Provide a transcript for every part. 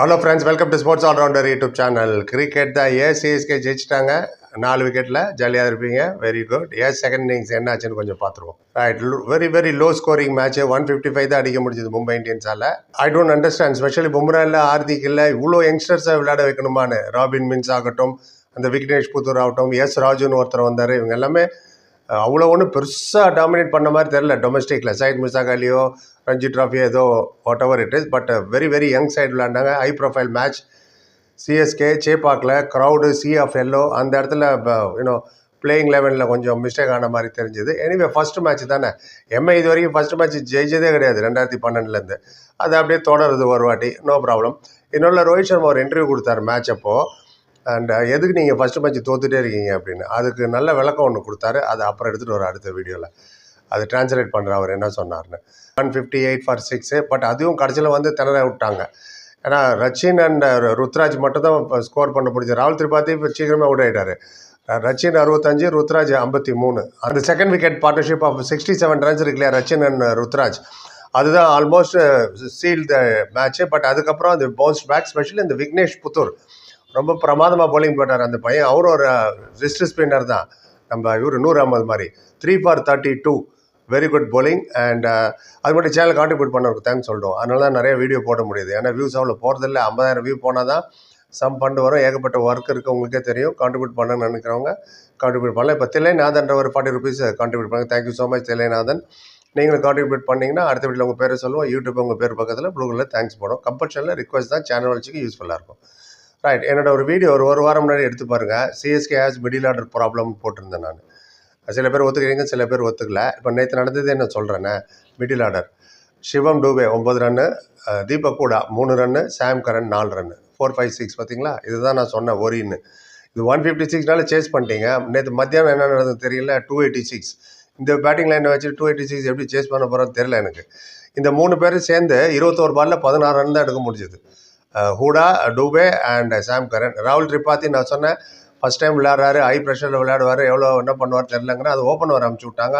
Hello friends welcome to sports allrounder YouTube channel cricket தான் ஏ CSK ஜெயிச்சிட்டாங்க. நாலு விக்கெட்டில் ஜாலியாக இருப்பீங்க. வெரி குட் ஏ செகண்ட் இன்னிங்ஸ் என்ன ஆச்சுன்னு கொஞ்சம் பார்த்துருவோம். Right very very low scoring match one fifty five தான் அடிக்க முடிஞ்சது Mumbai இந்தியன்ஸால் I don't understand specially Bumrah இல்லை ஹார்திக் இல்லை இவ்வளோ யங்ஸ்டர்ஸை விளையாட வைக்கணுமான்னு. ராபின் மின்ஸ் ஆகட்டும் அந்த விக்னேஷ் புத்தூர் ஆகட்டும் எஸ் ராஜுன்னு ஒருத்தர் வந்தார். இவங்க எல்லாமே அவ்வளோ ஒன்றும் பெருசாக டாமினேட் பண்ண மாதிரி தெரில டொமஸ்டிக்கில் சைட் மிசாக் அலியோ ரஞ்சி ட்ராஃபி ஏதோ whatever it is but very very young side விளையாண்டாங்க ஹை ப்ரொஃபைல் மேட்ச் சிஎஸ்கே சேப்பாக்கில் க்ரௌடு சி ஆஃப் எல்லோ அந்த இடத்துல யூனோ பிளேயிங் லெவனில் கொஞ்சம் மிஸ்டேக் ஆன மாதிரி தெரிஞ்சது. எனிவே ஃபஸ்ட்டு மேட்ச் தானே. எம்ஐ இது வரைக்கும் ஃபர்ஸ்ட் மேட்ச் ஜெயிச்சதே கிடையாது ரெண்டாயிரத்தி பன்னெண்டுலேருந்து. அது அப்படியே தொடருது ஒரு வாட்டி நோ ப்ராப்ளம் இன்னொன்று ரோஹித் சர்மா ஒரு இன்டர்வியூ கொடுத்தாரு மேட்ச் அப்போது அண்ட் எதுக்கு நீங்கள் ஃபஸ்ட்டு மேட்ச் தோத்துட்டே இருக்கீங்க அப்படின்னு. அதுக்கு நல்ல விளக்கம் ஒன்று கொடுத்தாரு. அதை அப்புறம் எடுத்துகிட்டு வர அடுத்த வீடியோவில் அது டிரான்ஸ்லேட் பண்ணுற அவர் என்ன சொன்னார்னு. One fifty eight for six but அதுவும் கடைசியில் வந்து திணற விட்டாங்க. ஏன்னா ரச்சின் அண்ட் ருத்ராஜ் மட்டும் தான் ஸ்கோர் பண்ண முடிஞ்சது. ராகுல் திரிபாதி இப்போ சீக்கிரமாக அவுட் ஆகிட்டாரு ரச்சின் அறுபத்தஞ்சு ருத்ராஜ் ஐம்பத்தி மூணு. அந்த second wicket partnership of sixty seven runs இருக்கு இல்லையா ரச்சின் அண்ட் ருத்ராஜ். அதுதான் almost seal the match but அதுக்கப்புறம் அந்த பவுன்ஸ் பேக் ஸ்பெஷலி இந்த விக்னேஷ் புத்தூர். ரொம்ப பிரமாதமாக போலிங் போட்டார் அந்த பையன். அவரும் ஒரு ரிஸ்ட் ஸ்பின்னர் தான். நம்ம இவர் நூறு அஹமது மாதிரி. Three for thirty two very good bowling and அது மட்டும் சேனல் கான்ட்ரிபியூட் பண்ணவருக்கு தேங்க்ஸ் சொல்லிட்டோம் அதனால தான் நிறைய வீடியோ போட முடியுது. ஏன்னா வியூஸ் அவ்வளோ போகிறதில்ல ஐம்பதாயிரம் வியூ போனால் தான் சம் ஃபண்டு வரும். ஏகப்பட்ட ஒர்க் இருக்குது உங்களுக்கே தெரியும். கான்ட்ரிபியூட் பண்ணணும்னு நினைக்கிறவங்க கான்ட்ரிபியூட் பண்ணலாம். இப்போ தில்லைநாதன்ற ஒரு ஃபார்ட்டி ருபீஸ் கான்ட்ரிபியூட் பண்ணுங்கள் thank you so much Thillainathan. நீங்களும் கான்ட்ரிபியூட் பண்ணிங்கன்னா அடுத்த வீட்டில் உங்கள் பேரை சொல்லுவோம். யூடியூப் உங்கள் பேர் பக்கத்தில் ப்ளூவில் தேங்க்ஸ் போடும். கம்பல்ஷனில் ரிக்வஸ்ட் தான் சேனல் வச்சுக்கு யூஸ்ஃபுல்லாக இருக்கும். ரைட் என்னோட ஒரு வீடியோ ஒரு ஒரு வாரம் முன்னாடி எடுத்து பாருங்கள் CSK has middle order problem போட்டிருந்தேன் நான். சில பேர் ஒத்துக்கிறீங்க சில பேர் ஒத்துக்கல. இப்போ நேற்று நடந்தது என்ன சொல்கிறேன்னு மிடில் ஆர்டர் சிவம் டூபே ஒம்பது ரன்னு தீபக் கூடா மூணு ரன்னு சாம் கரன் நாலு ரன்னு. ஃபோர் ஃபைவ் சிக்ஸ் பார்த்தீங்களா இதுதான் நான் சொன்னேன் ஒரின்னு இது ஒன் ஃபிஃப்டி சிக்ஸ்னால சேஸ் பண்ணிட்டீங்க. நேற்று மத்தியானம் என்ன நடந்தது தெரியல? டூ எயிட்டி சிக்ஸ் இந்த பேட்டிங் லைனை வச்சு டூ எயிட்டி சிக்ஸ் எப்படி சேஸ் பண்ண போகிறோன்னு தெரியல எனக்கு. இந்த மூணு பேரும் சேர்ந்து இருபத்தோரு பாலில் பதினாறு ரன் தான் எடுக்க முடிஞ்சது. Hooda Dube and Sam Curran. ராகுல் திரிபாதி நான் சொன்னேன் ஃபஸ்ட் டைம் விளையாடுறாரு ஹை ப்ரெஷரில் விளையாடுவார் எவ்வளோ என்ன பண்ணுவார் தெரிலங்கன்னா அது ஓப்பன் வர அமுச்சு விட்டாங்க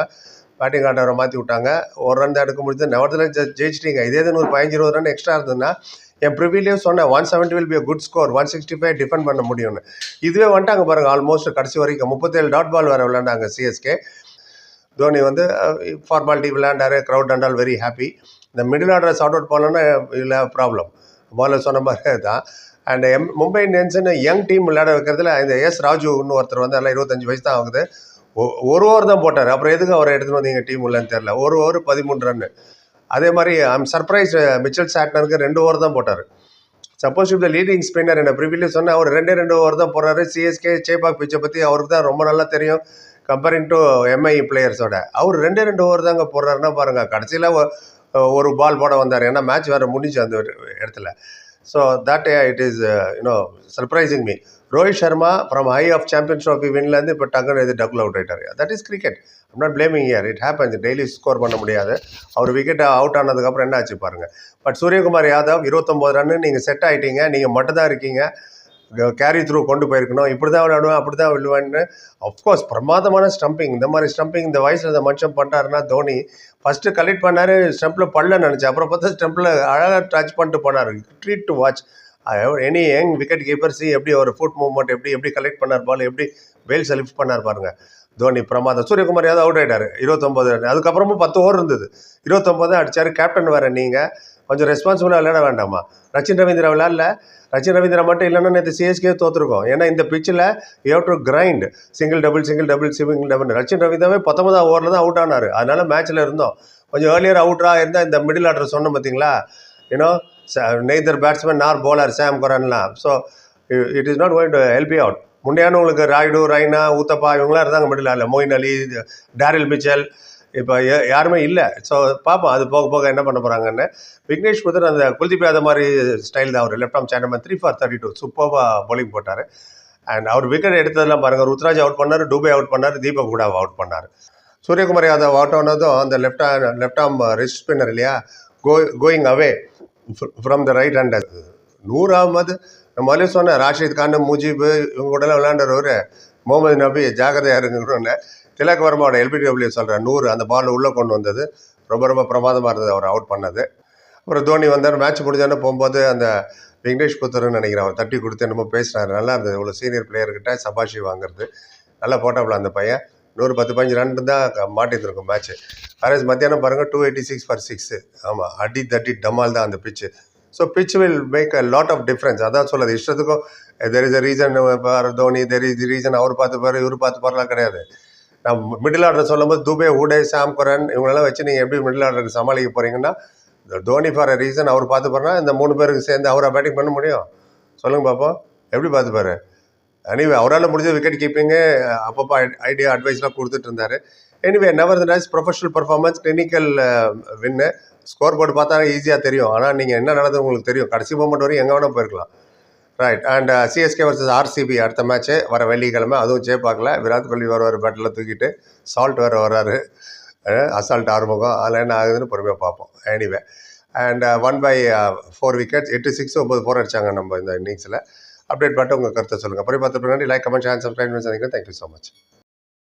பேட்டிங் ஆர்டரை மாற்றி விட்டாங்க ஒரு ரன் தான் எடுக்க முடிஞ்சது. நவரத்தில் ஜெயிச்சிட்டிங்க. இதே இது ஒரு பதினஞ்சு இருபது ரன் எக்ஸ்ட்ரா இருந்ததுன்னா என் ப்ரிவிலேயே சொன்னேன் one seventy will be good score one sixty five defend பண்ண முடியும்னு. இதுவே வந்துட்டாங்க பாருங்கள் ஆல்மோஸ்ட் கடைசி வரைக்கும். முப்பத்தேழு டாட் பால் வேறு விளையாண்டாங்க சிஎஸ்கே தோனி வந்து formality விளையாண்டாரு. Crowd and all very happy இந்த மிடில் ஆர்டர் சார்ட் அவுட் பண்ணலன்னா இல்லை ப்ராப்ளம் முதல்ல சொன்ன மாதிரி தான். அண்ட் எம் மும்பை இந்தியன்ஸ்னு யங் டீம் விளையாட வைக்கிறதுல இந்த எஸ் ராஜுன்னு ஒருத்தர் வந்து எல்லாம் இருபத்தஞ்சு வயசு தான் ஆகுது. ஒ- ஒரு ஓவர் தான் போட்டார். அப்புறம் எதுக்கு அவரை எடுத்துகிட்டு வந்தீங்க டீம் உள்ளன்னு தெரில ஒரு ஓவர் பதிமூணு ரன்னு அதே மாதிரி ஐம் சர்ப்ரைஸ் மிச்சல் சாட்னருக்கு ரெண்டு ஓவர் தான் போட்டார். சப்போஸ் இந்த லீடிங் ஸ்பின்னர் என்ன ப்ரிவிலியஸ் சொன்னால் அவர் ரெண்டே ரெண்டு ஓவர் தான் போடுறாரு சிஎஸ்கே சேபாக் பிச்சை பற்றி அவருக்கு தான் ரொம்ப நல்லா தெரியும். கம்பேரிங் டு எம்ஐ பிளேயர்ஸோட அவர் ரெண்டே ரெண்டு ஓவர் தாங்க போடுறாருன்னா பாருங்கள் கடைசியில் ஒரு பால் போட வந்தார். ஏன்னா மேட்ச் வேறு முடிஞ்சு அந்த ஒரு இடத்துல. So that it is you know surprising me Rohit Sharma from high of champions trophy வின்லேருந்து இப்போ டக்குன்னு இது டபுள் அவுட் ஆகிட்டார் that is cricket I'm not blaming here it happens daily score பண்ண முடியாது. அவர் விக்கெட் அவுட் ஆனதுக்கப்புறம் என்ன ஆச்சு பாருங்க. பட் சூரியகுமார் யாதவ் இருபத்தொம்போது ரன்னு நீங்கள் செட் ஆகிட்டீங்க நீங்கள் மட்டும் தான் இருக்கீங்க. கேரி த்ரூ கொண்டு போயிருக்கணும். இப்படி தான் விளையாடுவேன் அப்படி தான் விழுவேன்னு. அஃப்கோர்ஸ் பிரமாதமான ஸ்டம்பிங் இந்த மாதிரி ஸ்டம்பிங் இந்த வயசில் இந்த மனுஷன் பண்ணிட்டாருன்னா தோனி ஃபஸ்ட்டு கலெக்ட் பண்ணார் ஸ்டம்பில் பல்ல நினச்சேன். அப்புறம் பார்த்தா ஸ்டம்பில் அழகாக டச் பண்ணிட்டு போனார். Treat to watch any young wicket keeper see எப்படி ஒரு ஃபுட் மூவ்மெண்ட் எப்படி எப்படி கலெக்ட் பண்ணார் பால் எப்படி வேல்ஸை லிஃப்ட் பண்ணார் பாருங்க. தோனி பிரமாதம். சூரியகுமார் யாதவ் அவுட் ஆகிட்டார் இருபத்தொம்பது அதுக்கப்புறமும் பத்து ஓவர் இருந்தது. இருபத்தொம்பது அடித்தார் கேப்டன் வேறு நீங்கள் கொஞ்சம் ரெஸ்பான்சிபிளாக விளையாட வேண்டாமா? ரச்சின் ரவீந்திரா விளையாடல. ரச்சின் ரவீந்திரா மட்டும் இல்லைன்னா நேற்று சிஎஸ்கே தோற்றுருக்கோம் ஏன்னா இந்த பிச்சில் you to grind single double single double single double Rachin ரவீந்திராவே பத்தொன்பதாம் ஓவரில் தான் அவுட் ஆனார். அதனால் மேட்ச்சில் இருந்தோம். கொஞ்சம் ஏர்லியர் அவுட்டாக இருந்தால் இந்த மிடில் ஆர்டர் சொன்னோம் பார்த்தீங்களா you know neither batsman nor bowler Sam கொரன்லாம் so it is not going to help you out முன்னையானவங்களுக்கு Rayudu Raina Uthappa இவங்களாம் இருந்தாங்க middle order Moeen Ali Daryl Mitchell இப்போ யாருமே இல்லை. ஸோ பார்ப்போம் அது போக போக என்ன பண்ண போகிறாங்கன்னு விக்னேஷ் புத்தர் அந்த குல்தீப் யாதவ் மாதிரி ஸ்டைல் தான். அவர் left arm channel three for thirty two சூப்பராக போலிங் போட்டார். அண்ட் அவர் விக்கெட் எடுத்ததெல்லாம் பாருங்கள் ருத்ராஜ் அவுட் பண்ணார் டூபே அவுட் பண்ணார் தீபக் கூட அவுட் பண்ணார். சூரியகுமார் யாதவ் அவுட் ஆனதும் அந்த left left arm wrist spinner இல்லையா? Go going away from the right hander நூறாவது நம்ம நான் முதல்ல சொன்னேன் ராஷித் கான் முஜீப் இவங்க கூடலாம் விளையாண்டவர் முகமது நபி ஜாகிரதையாக இருக்குன்னு திலக் வர்மாவோட எல்பிடபிள்யூ சொல்கிறேன் நூறு அந்த பால் உள்ளே கொண்டு வந்தது. ரொம்ப ரொம்ப பிரமாதமாக இருந்தது அவர் அவுட் பண்ணது. அப்புறம் தோனி வந்தார் மேட்ச் முடிஞ்சோடனே போகும்போது அந்த விக்னேஷ் புத்தர்னு நினைக்கிறேன் அவர் தட்டி கொடுத்து என்னமோ பேசினார் நல்லா இருந்தது இவ்வளோ சீனியர் பிளேயர்கிட்ட சபாஷி வாங்குறது. நல்லா போட்டாப்புல அந்த பையன். நூறு பத்து பதினஞ்சு ரன் தான் மாட்டிருந்துருக்கும் மேட்ச்சு அரேஸ் மத்தியானம் பாருங்கள் two eighty six for six ஆமாம் அடி தட்டி டமால் தான் அந்த pitch so pitch will make a lot of difference அதான் சொல்லுது இஷ்டத்துக்கும் there is a reason Dhoni there is reason அவர் பார்த்து பாரு இவர் பார்த்து பாருலாம் கிடையாது. நான் மிடில் ஆர்டர் சொல்லும்போது துபே உடே சாம் குரன் இவங்களெல்லாம் வச்சு நீங்கள் எப்படி மிடில் ஆர்டருக்கு சமாளிக்க போகிறீங்கன்னா இந்த தோனி ஃபார் அ ரீசன் அவர் பார்த்து பாருனா இந்த மூணு பேருக்கு சேர்ந்து அவரை பேட்டிங் பண்ண முடியும். சொல்லுங்க பார்ப்போம் எப்படி பார்த்துப்பாரு எனிவே அவரால் முடிஞ்ச விக்கெட் கீப்பிங்கு அப்பப்போ ஐடியா அட்வைஸ்லாம் கொடுத்துட்டு இருந்தார். Anyway never nice professional performance clinical win score board பார்த்தா ஈஸியாக தெரியும். ஆனால் நீங்கள் என்ன நடந்தது உங்களுக்கு தெரியும். கடைசி மூமெண்ட் வரையும் எங்கே வேணால் போயிருக்கலாம். Right and CSK versus RCB அடுத்த மேட்ச்சு வர வெள்ளிக்கிழமை. அதுவும் சேப்பாக்கில் விராட் கோலி வருவார் பேட்டில் தூக்கிட்டு சால்ட் வேறு வர்றாரு. அசால்ட் ஆறுமுகம். அதில் என்ன ஆகுதுன்னு பொறுமையாக பார்ப்போம். Anyway and one by four wickets எட்டு சிக்ஸ் ஒம்பது ஃபோர் அடிச்சாங்க நம்ம இந்த இன்னிங்ஸில் அப்டேட் பண்ணிட்டு உங்கள் கருத்தை சொல்லுங்கள் அப்புறம் பார்த்து பின்னாடி லைக் கமெண்ட் ஷேர் சப்ஸ்கிரைப் பண்ணி தேங்க்யூ ஸோ மச்